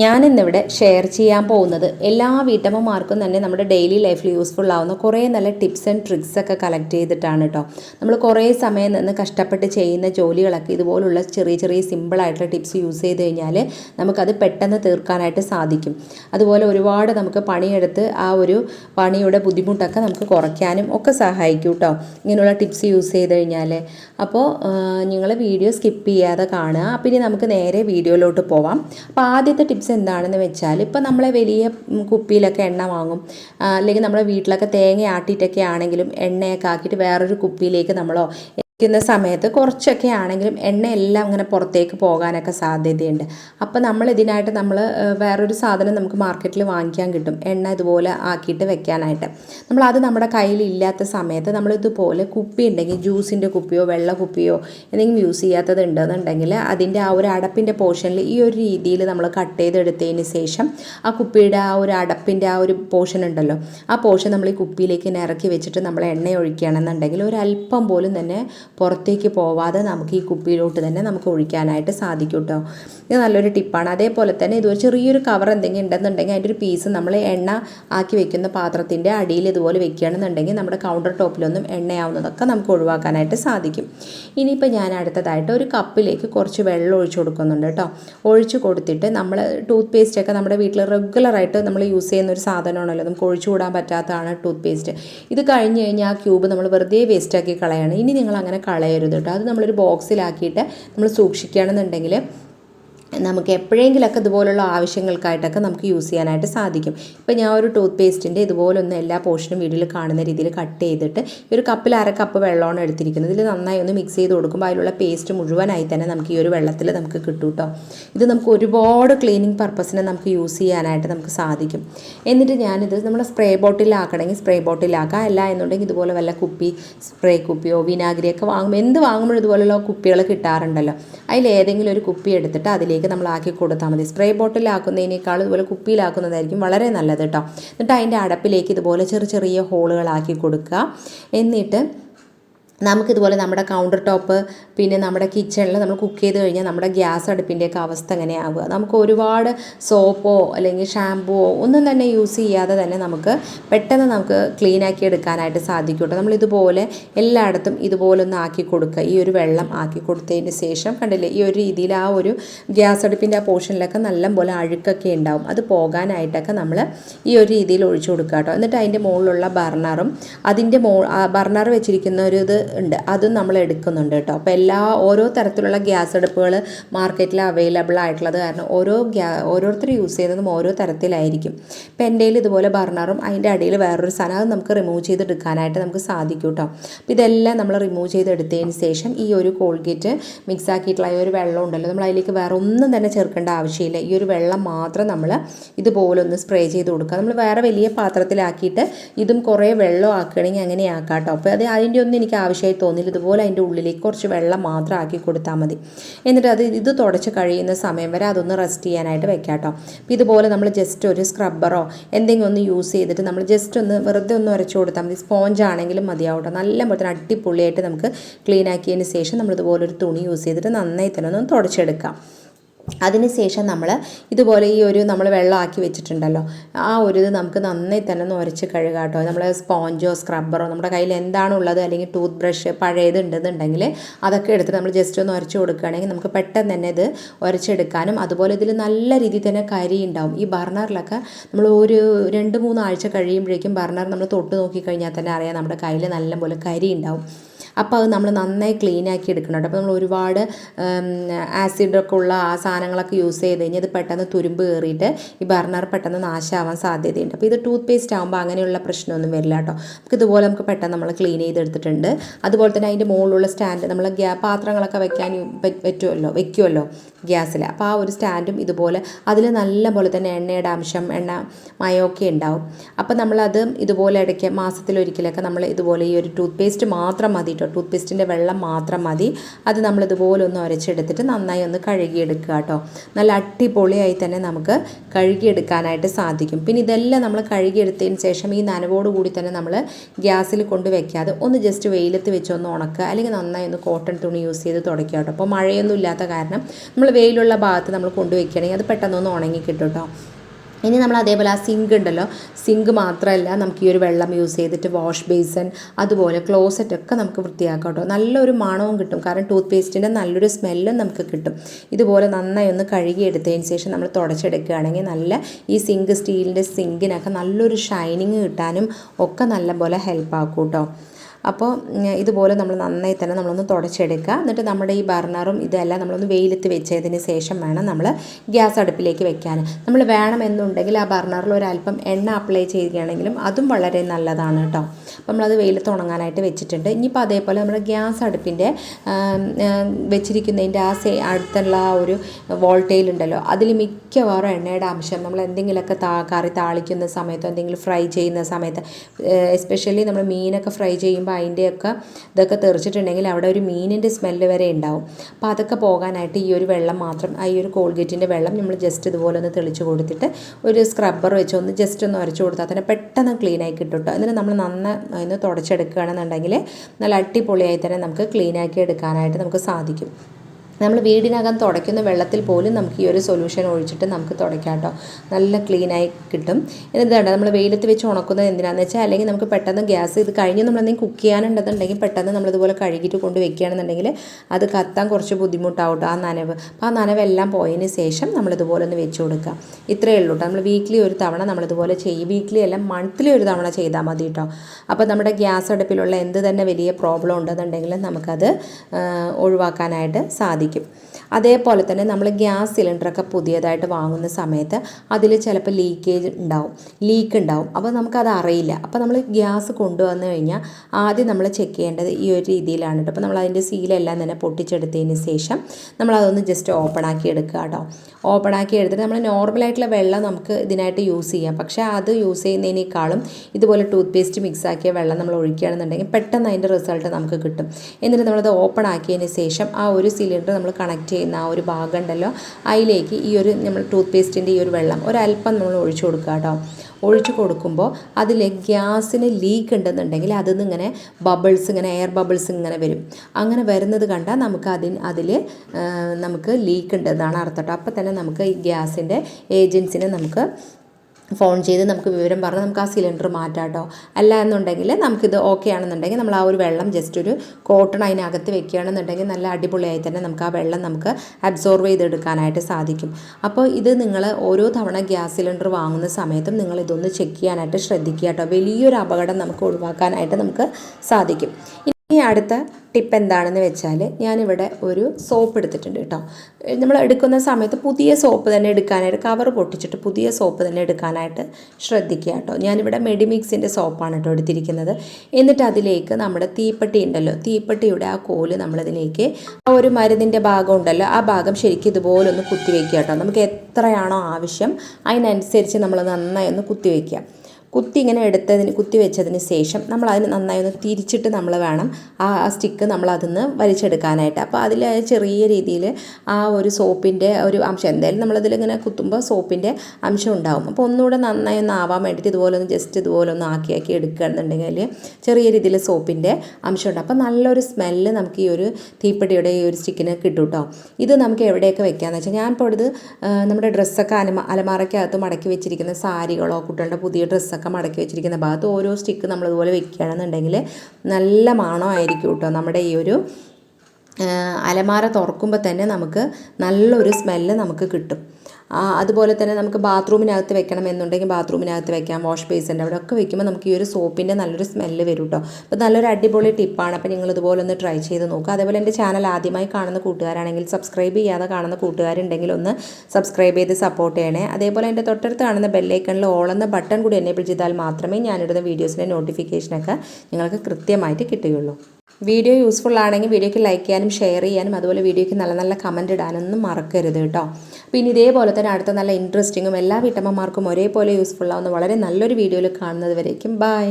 ഞാനിന്നിവിടെ ഷെയർ ചെയ്യാൻ പോകുന്നത് എല്ലാ വീട്ടമ്മമാർക്കും തന്നെ നമ്മുടെ ഡെയിലി ലൈഫിൽ യൂസ്ഫുൾ ആവുന്ന കുറേ നല്ല ടിപ്സ് ആൻഡ് ട്രിക്സ് ഒക്കെ കളക്ട് ചെയ്തിട്ടാണ് കേട്ടോ നമ്മൾ കുറേ സമയം നിന്ന് കഷ്ടപ്പെട്ട് ചെയ്യുന്ന ജോലികളൊക്കെ ഇതുപോലുള്ള ചെറിയ ചെറിയ സിമ്പിളായിട്ടുള്ള ടിപ്സ് യൂസ് ചെയ്ത് കഴിഞ്ഞാൽ നമുക്കത് പെട്ടെന്ന് തീർക്കാനായിട്ട് സാധിക്കും. അതുപോലെ ഒരുപാട് നമുക്ക് പണിയെടുത്ത് ആ ഒരു പണിയുടെ ബുദ്ധിമുട്ടൊക്കെ നമുക്ക് കുറയ്ക്കാനും ഒക്കെ സഹായിക്കും കേട്ടോ ഇങ്ങനെയുള്ള ടിപ്സ് യൂസ് ചെയ്ത് കഴിഞ്ഞാൽ അപ്പോൾ നിങ്ങൾ വീഡിയോ സ്കിപ്പ് ചെയ്യാതെ കാണുക. അപ്പോൾ ഇനി നമുക്ക് നേരെ വീഡിയോയിലോട്ട് പോവാം. അപ്പോൾ ആദ്യത്തെ ടിപ്സ് എന്താണെന്ന് വെച്ചാൽ ഇപ്പോൾ നമ്മളെ വലിയ കുപ്പിയിലൊക്കെ എണ്ണ വാങ്ങും. അല്ലെങ്കിൽ നമ്മുടെ വീട്ടിലൊക്കെ തേങ്ങ ആട്ടിയിട്ടൊക്കെ ആണെങ്കിലും എണ്ണയൊക്കെ ആക്കിയിട്ട് വേറൊരു കുപ്പിയിലേക്ക് നമ്മളോ ക്കുന്ന സമയത്ത് കുറച്ചൊക്കെ ആണെങ്കിലും എണ്ണയെല്ലാം അങ്ങനെ പുറത്തേക്ക് പോകാനൊക്കെ സാധ്യതയുണ്ട്. അപ്പോൾ നമ്മൾ ഇതിനായിട്ട് നമ്മൾ വേറൊരു സാധനം നമുക്ക് മാർക്കറ്റിൽ വാങ്ങിക്കാൻ കിട്ടും. എണ്ണ ഇതുപോലെ ആക്കിയിട്ട് വെക്കാനായിട്ട്. നമ്മൾ അത് നമ്മുടെ കയ്യിൽ ഇല്ലാത്ത സമയത്ത് നമ്മൾ ഇതുപോലെ കുപ്പി ഉണ്ടെങ്കിൽ ജ്യൂസിന്റെ കുപ്പിയോ വെള്ള കുപ്പിയോ എന്തെങ്കിലും യൂസ് ചെയ്യാത്തത് ഉണ്ടെന്നുണ്ടെങ്കിൽ അതിന്റെ ആ ഒരു അടപ്പിന്റെ പോർഷനിൽ ഈ ഒരു രീതിയിൽ നമ്മൾ കട്ട് ചെയ്തെടുത്തതിന് ശേഷം ആ കുപ്പിയുടെ ആ ഒരു അടപ്പിന്റെ ആ ഒരു പോർഷൻ ഉണ്ടല്ലോ ആ പോർഷൻ നമ്മൾ ഈ കുപ്പിയിലേക്ക് ഇറക്കി വെച്ചിട്ട് നമ്മൾ എണ്ണ ഒഴിക്കുകയാണെന്നുണ്ടെങ്കിൽ ഒരല്പം പോലും തന്നെ പുറത്തേക്ക് പോവാതെ നമുക്ക് ഈ കുപ്പിയിലോട്ട് തന്നെ നമുക്ക് ഒഴിക്കാനായിട്ട് സാധിക്കും കേട്ടോ ഇത് നല്ലൊരു ടിപ്പാണ്. അതേപോലെ തന്നെ ഇതൊരു ചെറിയൊരു കവർ എന്തെങ്കിലും ഉണ്ടെന്നുണ്ടെങ്കിൽ അതിന്റെ ഒരു പീസ് നമ്മൾ എണ്ണ ആക്കി വെക്കുന്ന പാത്രത്തിന്റെ അടിയിൽ ഇതുപോലെ വെക്കുകയാണെന്നുണ്ടെങ്കിൽ നമ്മുടെ കൗണ്ടർ ടോപ്പിലൊന്നും എണ്ണയാവുന്നതൊക്കെ നമുക്ക് ഒഴിവാക്കാനായിട്ട് സാധിക്കും. ഇനിയിപ്പോൾ ഞാൻ അടുത്തതായിട്ട് ഒരു കപ്പിലേക്ക് കുറച്ച് വെള്ളം ഒഴിച്ചു കൊടുക്കുന്നുണ്ട് കേട്ടോ ഒഴിച്ചു കൊടുത്തിട്ട് നമ്മൾ ടൂത്ത് പേസ്റ്റൊക്കെ നമ്മുടെ വീട്ടിൽ റെഗുലറായിട്ട് നമ്മൾ യൂസ് ചെയ്യുന്ന ഒരു സാധനമാണല്ലോ. നമുക്ക് ഒഴിച്ചു കൂടാൻ പറ്റാത്തതാണ് ടൂത്ത് പേസ്റ്റ് ഇത് കഴിഞ്ഞ് കഴിഞ്ഞാൽ ആ ക്യൂബ് നമ്മൾ വെറുതെ വേസ്റ്റാക്കി കളയാണ്. ഇനി നിങ്ങൾ അങ്ങനെ കളയരുത് കേട്ടോ അത് നമ്മളൊരു ബോക്സിലാക്കിയിട്ട് നമ്മൾ സൂക്ഷിക്കുകയാണെന്നുണ്ടെങ്കിൽ നമുക്ക് എപ്പോഴെങ്കിലൊക്കെ ഇതുപോലുള്ള ആവശ്യങ്ങൾക്കായിട്ടൊക്കെ നമുക്ക് യൂസ് ചെയ്യാനായിട്ട് സാധിക്കും. ഇപ്പോൾ ഞാൻ ഒരു ടൂത്ത് പേസ്റ്റിന്റെ ഇതുപോലൊന്ന് എല്ലാ പോർഷനും വീട്ടിൽ കാണുന്ന രീതിയിൽ കട്ട് ചെയ്തിട്ട് ഒരു കപ്പിൽ അര കപ്പ് വെള്ളമാണ് എടുത്തിരിക്കുന്നത്. ഇതിൽ നന്നായി ഒന്ന് മിക്സ് ചെയ്ത് കൊടുക്കുമ്പോൾ അതിലുള്ള പേസ്റ്റ് മുഴുവനായി തന്നെ നമുക്ക് ഈ ഒരു വെള്ളത്തിൽ നമുക്ക് കിട്ടും കേട്ടോ. ഇത് നമുക്ക് ഒരുപാട് ക്ലീനിങ് പർപ്പസിന് നമുക്ക് യൂസ് ചെയ്യാനായിട്ട് നമുക്ക് സാധിക്കും. എന്നിട്ട് ഞാനിത് നമ്മുടെ സ്പ്രേ ബോട്ടിലാക്കണമെങ്കിൽ സ്പ്രേ ബോട്ടിലാക്കാം. അല്ല എന്നുണ്ടെങ്കിൽ ഇതുപോലെ വല്ല കുപ്പി സ്പ്രേ കുപ്പിയോ വിനാഗിരിയൊക്കെ വാങ്ങുമ്പോൾ എന്ത് വാങ്ങുമ്പോഴും ഇതുപോലുള്ള കുപ്പികൾ കിട്ടാറുണ്ടല്ലോ. അതിൽ ഏതെങ്കിലും ഒരു കുപ്പി എടുത്തിട്ട് അതിലേക്ക് നമ്മൾ ആക്കി കൊടുത്താൽ മതി. സ്പ്രേ ബോട്ടിലാക്കുന്നതിനേക്കാൾ ഇതുപോലെ കുപ്പിയിലാക്കുന്നതായിരിക്കും വളരെ നല്ലത് കേട്ടോ എന്നിട്ട് അതിന്റെ അടപ്പിലേക്ക് ഇതുപോലെ ചെറിയ ചെറിയ ഹോളുകളാക്കി കൊടുക്കുക. എന്നിട്ട് നമുക്കിതുപോലെ നമ്മുടെ കൗണ്ടർ ടോപ്പ് പിന്നെ നമ്മുടെ കിച്ചണിൽ നമ്മൾ കുക്ക് ചെയ്ത് കഴിഞ്ഞാൽ നമ്മുടെ ഗ്യാസ് അടുപ്പിന്റെയൊക്കെ അവസ്ഥ എങ്ങനെയാവുക. നമുക്ക് ഒരുപാട് സോപ്പോ അല്ലെങ്കിൽ ഷാമ്പുവോ ഒന്നും തന്നെ യൂസ് ചെയ്യാതെ തന്നെ നമുക്ക് പെട്ടെന്ന് നമുക്ക് ക്ലീൻ ആക്കി എടുക്കാനായിട്ട് സാധിക്കട്ടെ കേട്ടോ നമ്മളിതുപോലെ എല്ലായിടത്തും ഇതുപോലെ ഒന്ന് ആക്കി കൊടുക്കുക. ഈ ഒരു വെള്ളം ആക്കി കൊടുത്തതിന് ശേഷം കണ്ടില്ലേ ഈ ഒരു രീതിയിൽ ആ ഒരു ഗ്യാസ് അടുപ്പിന്റെ ആ പോർഷനിലൊക്കെ നല്ലപോലെ അഴുക്കൊക്കെ ഉണ്ടാവും. അത് പോകാനായിട്ടൊക്കെ നമ്മൾ ഈ ഒരു രീതിയിൽ ഒഴിച്ചു കൊടുക്കുക കേട്ടോ എന്നിട്ട് അതിന്റെ മുകളിലുള്ള ബർണറും അതിന്റെ മോ ബർണർ വെച്ചിരിക്കുന്ന ഒരു ഇത് ഉണ്ട്. അതും നമ്മൾ എടുക്കുന്നുണ്ട് കേട്ടോ. അപ്പോൾ എല്ലാ ഓരോ തരത്തിലുള്ള ഗ്യാസ് അടുപ്പുകൾ മാർക്കറ്റിൽ അവൈലബിൾ ആയിട്ടുള്ളത് കാരണം ഓരോ ഗ്യാ ഓരോരുത്തർ യൂസ് ചെയ്യുന്നതും ഓരോ തരത്തിലായിരിക്കും. ഇപ്പം എന്റെ ഇതുപോലെ ബർണറും അതിന്റെ അടിയിൽ വേറൊരു സാധനം അത് നമുക്ക് റിമൂവ് ചെയ്തെടുക്കാനായിട്ട് നമുക്ക് സാധിക്കും കേട്ടോ. അപ്പോൾ ഇതെല്ലാം നമ്മൾ റിമൂവ് ചെയ്തെടുത്തതിന് ശേഷം ഈ ഒരു കോൾഗേറ്റ് മിക്സ് ആക്കിയിട്ടുള്ള ഒരു വെള്ളം ഉണ്ടല്ലോ. നമ്മൾ അതിലേക്ക് വേറെ ഒന്നും തന്നെ ചേർക്കേണ്ട ആവശ്യമില്ല. ഈ ഒരു വെള്ളം മാത്രം നമ്മൾ ഇതുപോലെ ഒന്ന് സ്പ്രേ ചെയ്ത് കൊടുക്കുക. നമ്മൾ വേറെ വലിയ പാത്രത്തിലാക്കിയിട്ട് ഇതും കുറേ വെള്ളം ആക്കുകയാണെങ്കിൽ അങ്ങനെ ആക്കാം കേട്ടോ. അപ്പോൾ അത് അതിന്റെ ഒന്നും എനിക്ക് ആവശ്യമായി തോന്നില്ല ഇതുപോലെ അതിന്റെ ഉള്ളിലേക്ക് കുറച്ച് വെള്ളം മാത്രം ആക്കി കൊടുത്താൽ മതി. എന്നിട്ട് അത് ഇത് തുടച്ച് കഴിയുന്ന സമയം വരെ അതൊന്ന് റെസ്റ്റ് ചെയ്യാനായിട്ട് വെക്കാം കേട്ടോ. അപ്പോൾ ഇതുപോലെ നമ്മൾ ജസ്റ്റ് ഒരു സ്ക്രബ്ബറോ എന്തെങ്കിലും ഒന്ന് യൂസ് ചെയ്തിട്ട് നമ്മൾ ജസ്റ്റ് ഒന്ന് വെറുതെ ഒന്ന് ഉരച്ച് കൊടുത്താൽ മതി. സ്പോഞ്ച് ആണെങ്കിലും മതിയാവും നല്ല തന്നെ അടിപൊളിയായിട്ട് നമുക്ക് ക്ലീൻ ആക്കിയതിന് ശേഷം നമ്മൾ ഇതുപോലെ ഒരു തുണി യൂസ് ചെയ്തിട്ട് നന്നായി തന്നെ ഒന്ന് തുടച്ചെടുക്കാം. അതിനുശേഷം നമ്മൾ ഇതുപോലെ ഈ ഒരു നമ്മൾ വെള്ളമാക്കി വെച്ചിട്ടുണ്ടല്ലോ. ആ ഒരു ഇത് നമുക്ക് നന്നായി തന്നെ ഒന്ന് ഉരച്ച് കഴുകാം കേട്ടോ നമ്മൾ സ്പോഞ്ചോ സ്ക്രബ്ബറോ നമ്മുടെ കയ്യിൽ എന്താണുള്ളത് അല്ലെങ്കിൽ ടൂത്ത് ബ്രഷ് പഴയത് ഉണ്ടെന്നുണ്ടെങ്കിൽ അതൊക്കെ എടുത്തിട്ട് നമ്മൾ ജസ്റ്റ് ഒന്ന് ഉരച്ച് കൊടുക്കുകയാണെങ്കിൽ നമുക്ക് പെട്ടെന്ന് തന്നെ ഇത് ഉരച്ചെടുക്കാനും അതുപോലെ ഇതിൽ നല്ല രീതിയിൽ തന്നെ കരി ഉണ്ടാവും. ഈ ബർണറിലൊക്കെ നമ്മൾ ഒരു രണ്ട് മൂന്ന് ആഴ്ച കഴിയുമ്പോഴേക്കും ബർണർ നമ്മൾ തൊട്ട് നോക്കിക്കഴിഞ്ഞാൽ തന്നെ അറിയാം നമ്മുടെ കയ്യിൽ നല്ലപോലെ കരി ഉണ്ടാവും. അപ്പോൾ അത് നമ്മൾ നന്നായി ക്ലീൻ ആക്കി എടുക്കണം അപ്പോൾ നമ്മൾ ഒരുപാട് ആസിഡൊക്കെ ഉള്ള ആ സാധനങ്ങളൊക്കെ യൂസ് ചെയ്ത് കഴിഞ്ഞാൽ ഇത് പെട്ടെന്ന് തുരുമ്പ് കയറിയിട്ട് ഈ ബർണർ പെട്ടെന്ന് നാശമാവാൻ സാധ്യതയുണ്ട്. അപ്പോൾ ഇത് ടൂത്ത് പേസ്റ്റ് ആകുമ്പോൾ അങ്ങനെയുള്ള പ്രശ്നമൊന്നും വരില്ല കേട്ടോ. നമുക്ക് ഇതുപോലെ നമുക്ക് പെട്ടെന്ന് നമ്മൾ ക്ലീൻ ചെയ്തെടുത്തിട്ടുണ്ട്. അതുപോലെ തന്നെ അതിന്റെ മുകളിലുള്ള സ്റ്റാൻഡ് നമ്മൾ പാത്രങ്ങളൊക്കെ വെക്കാൻ പറ്റുമല്ലോ വെക്കുമല്ലോ. ഗ്യാസിൽ അപ്പോൾ ആ ഒരു സ്റ്റാൻഡും ഇതുപോലെ അതിൽ നല്ല പോലെ തന്നെ എണ്ണയുടെ അംശം എണ്ണ മയമൊക്കെ ഉണ്ടാവും. അപ്പോൾ നമ്മളത് ഇതുപോലെ ഇടയ്ക്ക് മാസത്തിലൊരിക്കലൊക്കെ നമ്മൾ ഇതുപോലെ ഈ ഒരു ടൂത്ത് പേസ്റ്റ് മാത്രം മതി കേട്ടോ ടൂത്ത് പേസ്റ്റിന്റെ വെള്ളം മാത്രം മതി. അത് നമ്മൾ ഇതുപോലെ ഒന്ന് ഉരച്ചെടുത്തിട്ട് നന്നായി ഒന്ന് കഴുകിയെടുക്കുക കേട്ടോ നല്ല അടിപൊളിയായി തന്നെ നമുക്ക് കഴുകിയെടുക്കാനായിട്ട് സാധിക്കും. പിന്നെ ഇതെല്ലാം നമ്മൾ കഴുകിയെടുത്തതിന് ശേഷം ഈ നനവോട് കൂടി തന്നെ നമ്മൾ ഗ്യാസിൽ കൊണ്ട് വെക്കാതെ ഒന്ന് ജസ്റ്റ് വെയിലത്ത് വെച്ച് ഒന്ന് ഉണക്കുക. അല്ലെങ്കിൽ നന്നായി ഒന്ന് കോട്ടൺ തുണി യൂസ് ചെയ്ത് തുടയ്ക്കുക കേട്ടോ അപ്പോൾ മഴയൊന്നും ഇല്ലാത്ത കാരണം നമ്മൾ വെയിലുള്ള ഭാഗത്ത് നമ്മൾ കൊണ്ടുവയ്ക്കുകയാണെങ്കിൽ അത് പെട്ടെന്നൊന്ന് ഉണങ്ങി കിട്ടും കേട്ടോ. ഇനി നമ്മൾ അതേപോലെ ആ സിങ്ക് ഉണ്ടല്ലോ. സിങ്ക് മാത്രമല്ല നമുക്ക് ഈ ഒരു വെള്ളം യൂസ് ചെയ്തിട്ട് വാഷ് ബേസൺ അതുപോലെ ക്ലോസറ്റ് ഒക്കെ നമുക്ക് വൃത്തിയാക്കാം കേട്ടോ. നല്ലൊരു മണവും കിട്ടും. കാരണം ടൂത്ത് പേസ്റ്റിന്റെ നല്ലൊരു സ്മെല്ലും നമുക്ക് കിട്ടും. ഇതുപോലെ നന്നായി ഒന്ന് കഴുകി എടുത്തതിന് ശേഷം നമ്മൾ തുടച്ചെടുക്കുകയാണെങ്കിൽ നല്ല ഈ സിങ്ക് സ്റ്റീലിന്റെ സിങ്കിനൊക്കെ നല്ലൊരു ഷൈനിങ് കിട്ടാനും ഒക്കെ നല്ലപോലെ ഹെൽപ്പ് ആക്കും കേട്ടോ. അപ്പോൾ ഇതുപോലെ നമ്മൾ നന്നായി തന്നെ നമ്മളൊന്ന് തുടച്ചെടുക്കുക. എന്നിട്ട് നമ്മുടെ ഈ ബർണറും ഇതെല്ലാം നമ്മളൊന്ന് വെയിലത്ത് വെച്ചതിന് ശേഷം വേണം നമ്മൾ ഗ്യാസ് അടുപ്പിലേക്ക് വെക്കാൻ. നമ്മൾ വേണമെന്നുണ്ടെങ്കിൽ ആ ബർണറിൽ ഒരല്പം എണ്ണ അപ്ലൈ ചെയ്യുകയാണെങ്കിലും അതും വളരെ നല്ലതാണ് കേട്ടോ. അപ്പോൾ നമ്മളത് വെയിലത്ത് ഉണങ്ങാനായിട്ട് വെച്ചിട്ടുണ്ട്. ഇനിയിപ്പോൾ അതേപോലെ നമ്മുടെ ഗ്യാസ് അടുപ്പിന്റെ വെച്ചിരിക്കുന്നതിന്റെ ആ സേ അടുത്തുള്ള ആ ഒരു വോൾട്ടേജിലുണ്ടല്ലോ അതിൽ മിക്കവാറും എണ്ണയുടെ അംശം നമ്മൾ എന്തെങ്കിലുമൊക്കെ താ കറി താളിക്കുന്ന സമയത്തോ എന്തെങ്കിലും ഫ്രൈ ചെയ്യുന്ന സമയത്ത് എസ്പെഷ്യലി നമ്മൾ മീനൊക്കെ ഫ്രൈ ചെയ്യുമ്പോൾ അതിന്റെയൊക്കെ ഇതൊക്കെ തെറിച്ചിട്ടുണ്ടെങ്കിൽ അവിടെ ഒരു മീനിന്റെ സ്മെല്ല് വരെ ഉണ്ടാവും. അപ്പോൾ അതൊക്കെ പോകാനായിട്ട് ഈ ഒരു വെള്ളം മാത്രം ഈ ഒരു കോൾഗേറ്റിന്റെ വെള്ളം നമ്മൾ ജസ്റ്റ് ഇതുപോലെ ഒന്ന് തെളിച്ച് കൊടുത്തിട്ട് ഒരു സ്ക്രബ്ബർ വെച്ച് ഒന്ന് ജസ്റ്റ് ഒന്ന് ഉരച്ച് കൊടുത്താൽ തന്നെ പെട്ടെന്ന് ക്ലീൻ ആയി കിട്ടും എന്നിട്ട് നമ്മൾ നന്നായി ഒന്ന് തുടച്ചെടുക്കുകയാണെന്നുണ്ടെങ്കിൽ നല്ല അടിപൊളിയായി തന്നെ നമുക്ക് ക്ലീൻ ആക്കി എടുക്കാനായിട്ട് നമുക്ക് സാധിക്കും. നമ്മൾ വീടിനകം തുടയ്ക്കുന്ന വെള്ളത്തിൽ പോലും നമുക്ക് ഈ ഒരു സൊല്യൂഷൻ ഒഴിച്ചിട്ട് നമുക്ക് തുടയ്ക്കാം കേട്ടോ നല്ല ക്ലീനായി കിട്ടും. എന്നിട്ടാണ് നമ്മൾ വെയിലത്ത് വെച്ച് ഉണക്കുന്നത് എന്തിനാണെന്ന് വെച്ചാൽ അല്ലെങ്കിൽ നമുക്ക് പെട്ടെന്ന് ഗ്യാസ് ഇത് കഴിഞ്ഞ് നമ്മൾ എന്തെങ്കിലും കുക്ക് ചെയ്യാനുണ്ടെന്നുണ്ടെങ്കിൽ പെട്ടെന്ന് നമ്മളിതുപോലെ കഴുകിയിട്ട് കൊണ്ട് വെക്കുകയാണെന്നുണ്ടെങ്കിൽ അത് കത്താൻ കുറച്ച് ബുദ്ധിമുട്ടാവും ആ നനവ്. അപ്പോൾ ആ നനവെല്ലാം പോയതിന് ശേഷം നമ്മളിതുപോലെ ഒന്ന് വെച്ച് കൊടുക്കുക. ഇത്രയേ ഉള്ളൂ കേട്ടോ നമ്മൾ വീക്ക്ലി ഒരു തവണ നമ്മളിതുപോലെ ചെയ്യും. വീക്ക്ലി അല്ല മന്ത്ലി ഒരു തവണ ചെയ്താൽ മതി കേട്ടോ അപ്പോൾ നമ്മുടെ ഗ്യാസ് അടുപ്പിലുള്ള എന്ത് തന്നെ വലിയ പ്രോബ്ലം ഉണ്ടെന്നുണ്ടെങ്കിൽ നമുക്കത് ഒഴിവാക്കാനായിട്ട് സാധിക്കും. അതേപോലെ തന്നെ നമ്മൾ ഗ്യാസ് സിലിണ്ടറൊക്കെ പുതിയതായിട്ട് വാങ്ങുന്ന സമയത്ത് അതിൽ ചിലപ്പോൾ ലീക്കേജ് ഉണ്ടാവും. ലീക്ക് ഉണ്ടാവും. അപ്പോൾ നമുക്കത് അറിയില്ല. അപ്പോൾ നമ്മൾ ഗ്യാസ് കൊണ്ടുവന്നു കഴിഞ്ഞാൽ ആദ്യം നമ്മൾ ചെക്ക് ചെയ്യേണ്ടത് ഈ ഒരു രീതിയിലാണ് കേട്ടോ അപ്പോൾ നമ്മൾ അതിന്റെ സീലെല്ലാം തന്നെ പൊട്ടിച്ചെടുത്തതിന് ശേഷം നമ്മൾ അതൊന്ന് ജസ്റ്റ് ഓപ്പൺ ആക്കി എടുക്കുക കേട്ടോ ഓപ്പൺ ആക്കി എടുത്തിട്ട് നമ്മൾ നോർമലായിട്ടുള്ള വെള്ളം നമുക്ക് ഇതിനായിട്ട് യൂസ് ചെയ്യാം. പക്ഷേ അത് യൂസ് ചെയ്യുന്നതിനേക്കാളും ഇതുപോലെ ടൂത്ത് പേസ്റ്റ് മിക്സ് ആക്കിയ വെള്ളം നമ്മൾ ഒഴിക്കുകയാണെന്നുണ്ടെങ്കിൽ പെട്ടെന്ന് അതിന്റെ റിസൾട്ട് നമുക്ക് കിട്ടും. എന്നിട്ട് നമ്മളത് ഓപ്പൺ ആക്കിയതിന് ശേഷം ആ ഒരു സിലിണ്ടർ നമ്മൾ കണക്ട് ചെയ്യുന്ന ആ ഒരു ഭാഗം ഉണ്ടല്ലോ അതിലേക്ക് ഈ ഒരു നമ്മൾ ടൂത്ത് പേസ്റ്റിന്റെ ഈ ഒരു വെള്ളം ഒരല്പം നമ്മൾ ഒഴിച്ചു കൊടുക്കുക കേട്ടോ. ഒഴിച്ചു കൊടുക്കുമ്പോൾ അതിൽ ഗ്യാസിന് ലീക്ക് ഉണ്ടെന്നുണ്ടെങ്കിൽ അതിൽ നിന്ന് ഇങ്ങനെ ബബിൾസ് ഇങ്ങനെ എയർ ബബിൾസ് ഇങ്ങനെ വരും. അങ്ങനെ വരുന്നത് കണ്ടാൽ നമുക്ക് അതിന് അതിൽ നമുക്ക് ലീക്ക് ഉണ്ടെന്നാണ് അർത്ഥം കേട്ടോ. അപ്പോൾ തന്നെ നമുക്ക് ഈ ഗ്യാസിന്റെ ഏജൻസിനെ നമുക്ക് ഫോൺ ചെയ്ത് നമുക്ക് വിവരം പറഞ്ഞ് നമുക്ക് ആ സിലിണ്ടർ മാറ്റാം കേട്ടോ അല്ല എന്നുണ്ടെങ്കിൽ നമുക്കിത് ഓക്കെ ആണെന്നുണ്ടെങ്കിൽ നമ്മൾ ആ ഒരു വെള്ളം ജസ്റ്റ് ഒരു കോട്ടൺ അതിനകത്ത് വെക്കുകയാണെന്നുണ്ടെങ്കിൽ നല്ല അടിപൊളിയായി തന്നെ നമുക്ക് ആ വെള്ളം നമുക്ക് അബ്സോർവ് ചെയ്തെടുക്കാനായിട്ട് സാധിക്കും. അപ്പോൾ ഇത് നിങ്ങൾ ഓരോ തവണ ഗ്യാസ് സിലിണ്ടർ വാങ്ങുന്ന സമയത്തും നിങ്ങൾ ഇതൊന്ന് ചെക്ക് ചെയ്യാനായിട്ട് ശ്രദ്ധിക്കുക കേട്ടോ വലിയൊരു അപകടം നമുക്ക് ഒഴിവാക്കാനായിട്ട് നമുക്ക് സാധിക്കും. ഇനി അടുത്ത ടിപ്പ് എന്താണെന്ന് വെച്ചാൽ ഞാനിവിടെ ഒരു സോപ്പ് എടുത്തിട്ടുണ്ട് കേട്ടോ. നമ്മൾ എടുക്കുന്ന സമയത്ത് പുതിയ സോപ്പ് തന്നെ എടുക്കാനായിട്ട് കവർ പൊട്ടിച്ചിട്ട് പുതിയ സോപ്പ് തന്നെ എടുക്കാനായിട്ട് ശ്രദ്ധിക്കുക കേട്ടോ. ഞാനിവിടെ മെഡിമിക്സിന്റെ സോപ്പാണ് കേട്ടോ എടുത്തിരിക്കുന്നത്. എന്നിട്ട് അതിലേക്ക് നമ്മുടെ തീപ്പെട്ടി ഉണ്ടല്ലോ തീപ്പെട്ടിയുടെ ആ കോൽ നമ്മളതിലേക്ക് ആ ഒരു മരുന്നിന്റെ ഭാഗം ഉണ്ടല്ലോ ആ ഭാഗം ശരിക്കും ഇതുപോലെ ഒന്ന് കുത്തിവെക്കുക കേട്ടോ. നമുക്ക് എത്രയാണോ ആവശ്യം അതിനനുസരിച്ച് നമ്മൾ നന്നായി ഒന്ന് കുത്തിവെക്കുക. കുത്തി ഇങ്ങനെ എടുത്തതിന് കുത്തി വെച്ചതിന് ശേഷം നമ്മൾ അതിന് നന്നായി ഒന്ന് തിരിച്ചിട്ട് നമ്മൾ വേണം ആ സ്റ്റിക്ക് നമ്മൾ അതിന്ന് വലിച്ചെടുക്കാനായിട്ട്. അപ്പോൾ അതിൽ ചെറിയ രീതിയിൽ ആ ഒരു സോപ്പിന്റെ ഒരു അംശം എന്തായാലും നമ്മളതിൽ ഇങ്ങനെ കുത്തുമ്പോൾ സോപ്പിന്റെ അംശം ഉണ്ടാവും. അപ്പോൾ ഒന്നുകൂടെ നന്നായി ഒന്ന് ആവാൻ വേണ്ടിയിട്ട് ഇതുപോലെ ഒന്ന് ജസ്റ്റ് ഇതുപോലെ ഒന്ന് ആക്കി ആക്കി എടുക്കുകയാണെന്നുണ്ടെങ്കിൽ ചെറിയ രീതിയിൽ സോപ്പിന്റെ അംശം ഉണ്ട് അപ്പോൾ നല്ലൊരു സ്മെല്ല് നമുക്ക് ഈ ഒരു തീപ്പെട്ടിയുടെ ഈ ഒരു സ്റ്റിക്കിന് കിട്ടും കേട്ടോ. ഇത് നമുക്ക് എവിടെയൊക്കെ വെക്കാമെന്ന് വെച്ചാൽ ഞാൻ ഇപ്പോൾ ഇത് നമ്മുടെ ഡ്രസ്സൊക്കെ അലമ അലമാറയ്ക്കകത്ത് മടക്കി വെച്ചിരിക്കുന്ന സാരികളോ കുട്ടികളുടെ പുതിയ ഡ്രസ്സൊക്കെ മടക്കി വെച്ചിരിക്കുന്ന ഭാഗത്ത് ഓരോ സ്റ്റിക്ക് നമ്മളിതുപോലെ വെക്കുകയാണെന്നുണ്ടെങ്കിൽ നല്ല മണമായിരിക്കും കേട്ടോ നമ്മുടെ ഈ ഒരു അലമാര തുറക്കുമ്പോൾ തന്നെ നമുക്ക് നല്ലൊരു സ്മെല്ല് നമുക്ക് കിട്ടും. അതുപോലെ തന്നെ നമുക്ക് ബാത്റൂമിനകത്ത് വെക്കണം എന്നുണ്ടെങ്കിൽ ബാത്റൂമിനകത്ത് വെക്കാം വാഷ് ബേസിന്റെ അവിടെ ഒക്കെ വെക്കുമ്പോൾ നമുക്ക് ഈ ഒരു സോപ്പിന്റെ നല്ലൊരു സ്മെല്ല് വരും കേട്ടോ അപ്പോൾ നല്ലൊരു അടിപൊളി ടിപ്പാണ്. അപ്പോൾ നിങ്ങൾ ഇതുപോലെ ഒന്ന് ട്രൈ ചെയ്ത് നോക്കുക. അതേപോലെ എന്റെ ചാനൽ ആദ്യമായി കാണുന്ന കൂട്ടുകാരാണെങ്കിൽ സബ്സ്ക്രൈബ് ചെയ്യാതെ കാണുന്ന കൂട്ടുകാരുണ്ടെങ്കിൽ ഒന്ന് സബ്സ്ക്രൈബ് ചെയ്ത് സപ്പോർട്ട് ചെയ്യണേ. അതേപോലെ എന്റെ തൊട്ടടുത്ത് കാണുന്ന ബെല്ലൈക്കണിൽ ഓളെന്ന ബട്ടൺ കൂടി എനേബിൾ ചെയ്താൽ മാത്രമേ ഞാനിടുന്ന വീഡിയോസിന്റെ നോട്ടിഫിക്കേഷനൊക്കെ നിങ്ങൾക്ക് കൃത്യമായിട്ട് കിട്ടുകയുള്ളൂ. വീഡിയോ യൂസ്ഫുൾ ആണെങ്കിൽ വീഡിയോയ്ക്ക് ലൈക്ക് ചെയ്യാനും ഷെയർ ചെയ്യാനും അതുപോലെ വീഡിയോയ്ക്ക് നല്ല നല്ല കമന്റ് ഇടാനൊന്നും മറക്കരുത് കേട്ടോ പിന്നെ ഇതേപോലെ തന്നെ അടുത്ത നല്ല ഇൻട്രസ്റ്റിങ്ങും എല്ലാ വീട്ടമ്മമാർക്കും ഒരേപോലെ യൂസ്ഫുൾ ആവുന്ന വളരെ നല്ലൊരു വീഡിയോയിൽ കാണുന്നത് വരേക്കും. ബൈ